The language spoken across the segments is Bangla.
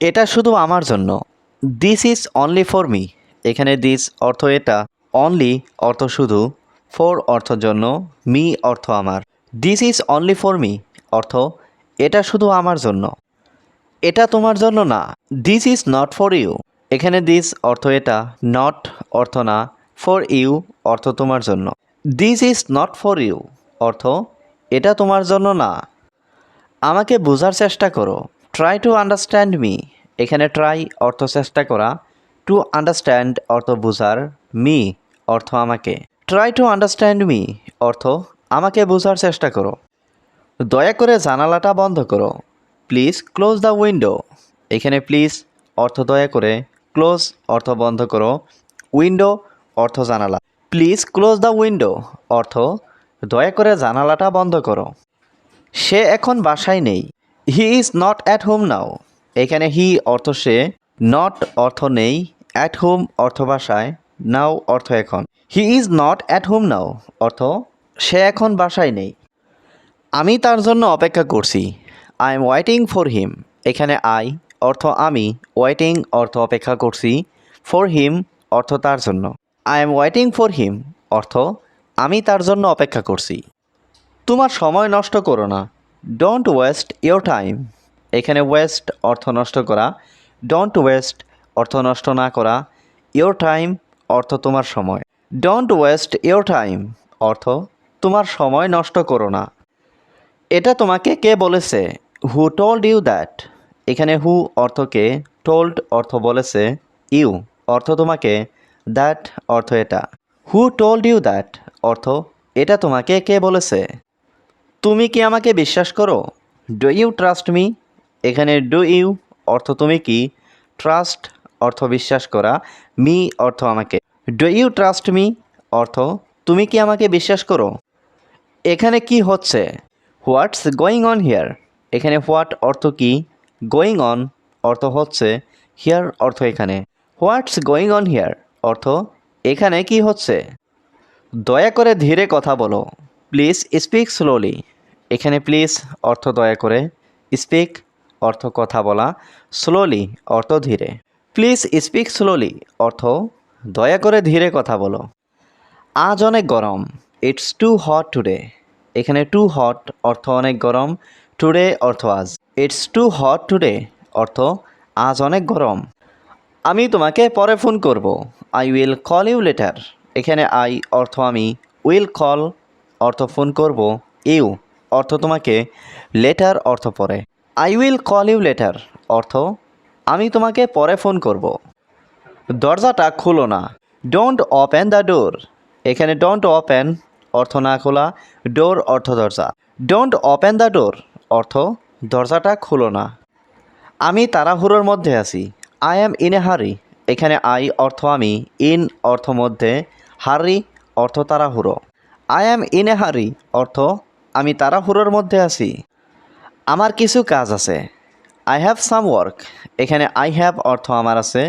এটা শুধু আমার জন্য। This is only for me এখানে দিস অর্থ এটা। অনলি অর্থ শুধু। ফর অর্থ জন্য। মি অর্থ আমার। This is only for me অর্থ, এটা শুধু আমার জন্য। এটা তোমার জন্য না। This is not for you এখানে দিস অর্থ এটা। নট অর্থ না। ফর ইউ অর্থ তোমার জন্য। This is not for you অর্থ, এটা তোমার জন্য না। আমাকে বোঝার চেষ্টা করো। ট্রাই টু আন্ডারস্ট্যান্ড মি এখানে ট্রাই অর্থ চেষ্টা করা। টু আন্ডারস্ট্যান্ড অর্থ বোঝার। মি অর্থ আমাকে। ট্রাই টু আন্ডারস্ট্যান্ড মি অর্থ আমাকে বোঝার চেষ্টা করো। দয়া করে জানালাটা বন্ধ করো। প্লিজ ক্লোজ দ্য উইন্ডো এখানে প্লিজ অর্থ দয়া করে। ক্লোজ অর্থ বন্ধ করো। উইন্ডো অর্থ জানালা। প্লিজ ক্লোজ দ্য উইন্ডো অর্থ দয়া করে জানালাটা বন্ধ করো। সে এখন বাসায় নেই। He is not at home now এখানে হি অর্থ সে নট অর্থ নেই অ্যাট হোম অর্থ বাসায় নাও অর্থ এখন। He is not at home now অর্থ সে এখন বাসায় নেই। আমি তার জন্য অপেক্ষা করছি। I am waiting for him এখানে আই অর্থ আমি ওয়েটিং অর্থ অপেক্ষা করছি ফর হিম অর্থ তার জন্য। I am waiting for him অর্থ আমি তার জন্য অপেক্ষা করছি। তোমার সময় নষ্ট করো না। ডোন্ট ওয়েস্ট ইয়োর টাইম এখানে ওয়েস্ট অর্থ নষ্ট করা। ডোন্ট ওয়েস্ট অর্থ নষ্ট না করা। ইয়োর টাইম অর্থ তোমার সময়। ডোন্ট ওয়েস্ট ইয়োর টাইম অর্থ তোমার সময় নষ্ট করো না। এটা তোমাকে কে বলেছে? হু টোল্ড ইউ দ্যাট এখানে হু অর্থকে টোল্ড অর্থ বলেছে ইউ অর্থ তোমাকে দ্যাট অর্থ এটা। হু টোল্ড ইউ দ্যাট অর্থ এটা তোমাকে কে বলেছে? তুমি কি আমাকে বিশ্বাস করো? ডু ইউ ট্রাস্ট মি এখানে ডু ইউ অর্থ তুমি কি? ট্রাস্ট অর্থ বিশ্বাস করা মি অর্থ আমাকে। ডু ইউ ট্রাস্ট মি অর্থ, তুমি কি আমাকে বিশ্বাস করো? এখানে কি হচ্ছে? হোয়াটস গোয়িং অন হিয়ার এখানে হোয়াট অর্থ কি? গোয়িং অন অর্থ হচ্ছে হিয়ার অর্থ এখানে। হোয়াটস গোয়িং অন হিয়ার অর্থ, এখানে কি হচ্ছে? দয়া করে ধীরে কথা বলো। প্লিজ স্পিক স্লোলি এখানে প্লিজ অর্থ দয়া করে স্পিক অর্থ কথা বলা স্লোলি অর্থ ধীরে। প্লিজ স্পিক স্লোলি অর্থ দয়া করে ধীরে কথা বলো। আজ অনেক গরম ইটস টু হট টুডে এখানে টু হট অর্থ অনেক গরম টুডে অর্থ আজ। ইটস টু হট টুডে অর্থ আজ অনেক গরম। আমি তোমাকে পরে ফোন করব। I will call you later এখানে আই অর্থ আমি উইল কল অর্থ ফোন করব, ইউ, অর্থ তোমাকে, লেটার অর্থ পরে। I will call you later, অর্থ, আমি তোমাকে পরে ফোন করব। দরজাটা খুলো না। Don't open the door. এখানে ডোন্ট ওপেন, অর্থ না খোলা, ডোর, অর্থ দরজা। ডোন্ট ওপেন দ্য ডোর, অর্থ, দরজাটা খুলো না। আমি তাড়াহুড়োর মধ্যে আছি। আই অ্যাম ইন এ হারি। এখানে আই অর্থ আমি, ইন অর্থ মধ্যে, হারি অর্থ তাড়াহুড়ো। আই অ্যাম ইন এ হারি অর্থ, আমি তাড়াহুড়োর মধ্যে আছি। আমার কিছু কাজ আছে। আই হ্যাভ সাম ওয়ার্ক এখানে আই হ্যাভ অর্থ আমার আছে।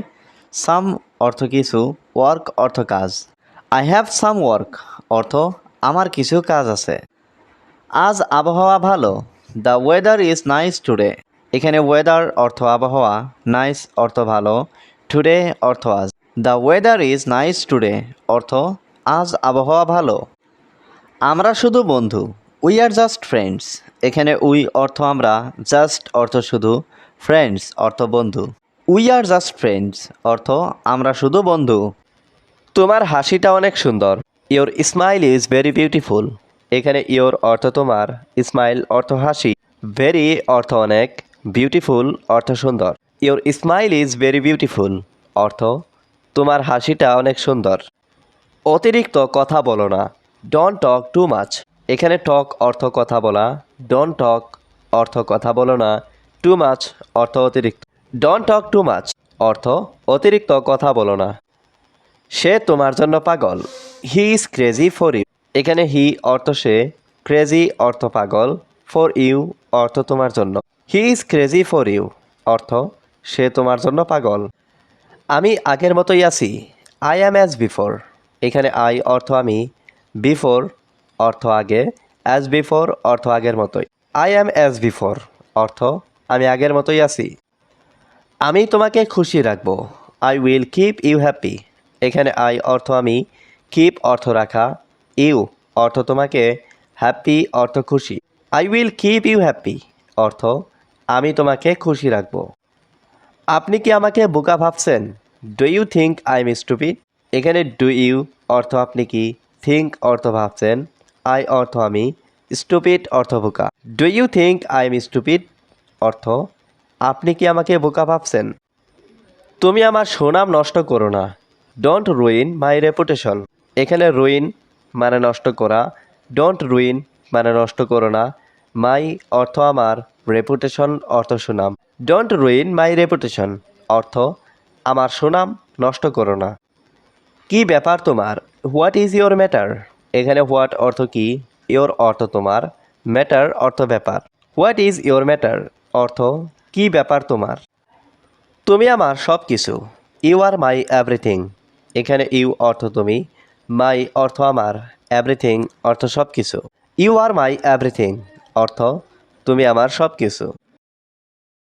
সাম অর্থ কিছু ওয়ার্ক অর্থ কাজ। আই হ্যাভ সাম ওয়ার্ক অর্থ, আমার কিছু কাজ আছে। আজ আবহাওয়া ভালো। The weather is nice today এখানে ওয়েদার অর্থ আবহাওয়া নাইস অর্থ ভালো। টুডে অর্থ আজ। The weather is nice today অর্থ, আজ আবহাওয়া ভালো। আমরা শুধু বন্ধু। উই আর জাস্ট ফ্রেন্ডস এখানে উই অর্থ আমরা জাস্ট অর্থ শুধু ফ্রেন্ডস অর্থ বন্ধু। উই আর জাস্ট ফ্রেন্ডস অর্থ আমরা শুধু বন্ধু। তোমার হাসিটা অনেক সুন্দর। Your smile is very beautiful এখানে ইওর অর্থ তোমার স্মাইল অর্থ হাসি। ভেরি অর্থ অনেক বিউটিফুল অর্থ সুন্দর। Your smile is very beautiful অর্থ তোমার হাসিটা অনেক সুন্দর। অতিরিক্ত কথা বলো না। ডোন্ট টক টু মাচ এখানে টক অর্থ কথা বলা। ডন টক অর্থ কথা বলো না। টু মাচ অর্থ অতিরিক্ত। ডন টক টু মাচ অর্থ অতিরিক্ত কথা বলো না। সে তোমার জন্য পাগল। He is crazy for you এখানে হি অর্থ সে ক্রেজি অর্থ পাগল। ফর ইউ অর্থ তোমার জন্য। He is crazy for you অর্থ সে তোমার জন্য পাগল। আমি আগের মতোই আছি। আই অ্যাম অ্যাজ বিফোর এখানে আই অর্থ আমি। বিফোর অর্থ আগে অ্যাজ বিফোর অর্থ আগের মতোই। আই অ্যাম অ্যাজ বিফোর অর্থ আমি আগের মতোই আছি। আমি তোমাকে খুশি রাখব। I will keep you happy এখানে আই অর্থ আমি কিপ অর্থ রাখা। ইউ অর্থ তোমাকে হ্যাপি অর্থ খুশি। I will keep you happy অর্থ আমি তোমাকে খুশি রাখব। আপনি কি আমাকে বোকা ভাবছেন? Do you think I am stupid এখানে ডু ইউ অর্থ আপনি কি? থিঙ্ক অর্থ ভাবছেন আই অর্থ আমি স্টুপিড অর্থ বোকা। Do you think I am stupid অর্থ, আপনি কি আমাকে বোকা ভাবছেন? তুমি আমার সুনাম নষ্ট করো না। ডোন্ট রুইন মাই রেপুটেশন এখানে রুইন মানে নষ্ট করা। ডোন্ট রুইন মানে নষ্ট করো না। মাই অর্থ আমার রেপুটেশন অর্থ সুনাম। ডোন্ট রুইন মাই রেপুটেশন অর্থ, আমার সুনাম নষ্ট করো না। কী ব্যাপার তোমার? What is your matter? এখানে হোয়াট অর্থ কি? ইয়োর অর্থ তোমার। ম্যাটার অর্থ ব্যাপার। What is your matter? অর্থ, কি ব্যাপার তোমার? তুমি আমার সব কিছু ইউ আর মাই এভরিথিং। এখানে ইউ অর্থ তুমি। মাই অর্থ আমার। এভরিথিং অর্থ সব কিছু ইউ আর মাই এভরিথিং। অর্থ, তুমি আমার সব কিছু